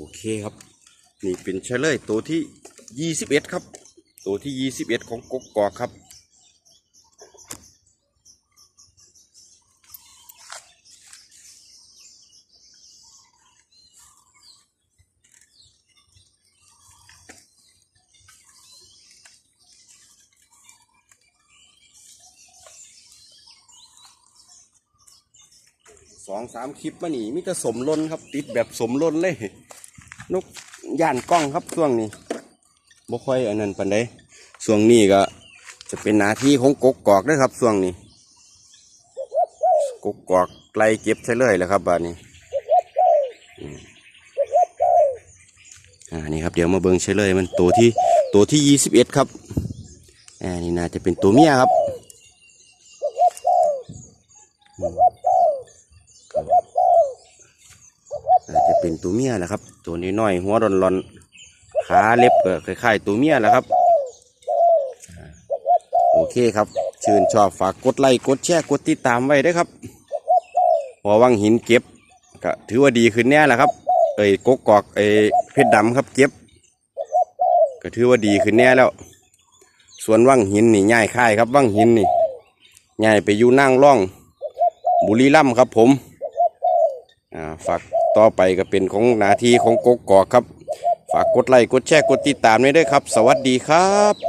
โอเคครับ นี่เป็นเฉลเลยตัวที่ยี่สิบเอ็ดครับ ตัวที่ยี่สิบเอ็ดของกกกอกครับสองสามคลิปมานี่มิจะสมลนครับ ติดแบบสมลนเลย นกย่านกล้องครับช่วงนี้บ่ค่อยอันนั้นปันใดช่วงนี้ก็จะเป็นหน้าที่ของกกกอกเด้วยครับช่วงนี้ กกกอกไกลเก็บใช่เลยแหล้วครับบาดนี้อ่านี่ครับเดี๋ยวมาเบิ่งใช่เลยมันตัวที่ตัวที่ยี่สิบเอ็ดครับอ่านี่น่าจะเป็นตัวเมียครับ อาจจะ เป็นตัวเมียแหละครับ ตัวนี้น้อยๆหัวรอนๆขาเล็บก็คล้ายๆตัวเมียแหละครับ โอเคครับ ชื่นชอบฝากกดไลค์กดแชร์กดติดตามไว้ด้วยครับ พอวังหินเก็บก็ถือว่าดีขึ้นแน่แหละครับ เอ้ยกกกอกเอ้ยเพชรดำครับเก็บ ก็ถือว่าดีขึ้นแน่แล้ว ส่วนวังหินนี่ง่ายค่ายครับวังหินนี่ง่ายไปอยู่นั่งร่อง บุรีรัมย์ครับผมอ่าฝาก ต่อไปก็เป็นของหนาทีของกกกอกครับ ฝากกดไลค์กดแชร์กดติดตามไว้ด้วยครับ สวัสดีครับ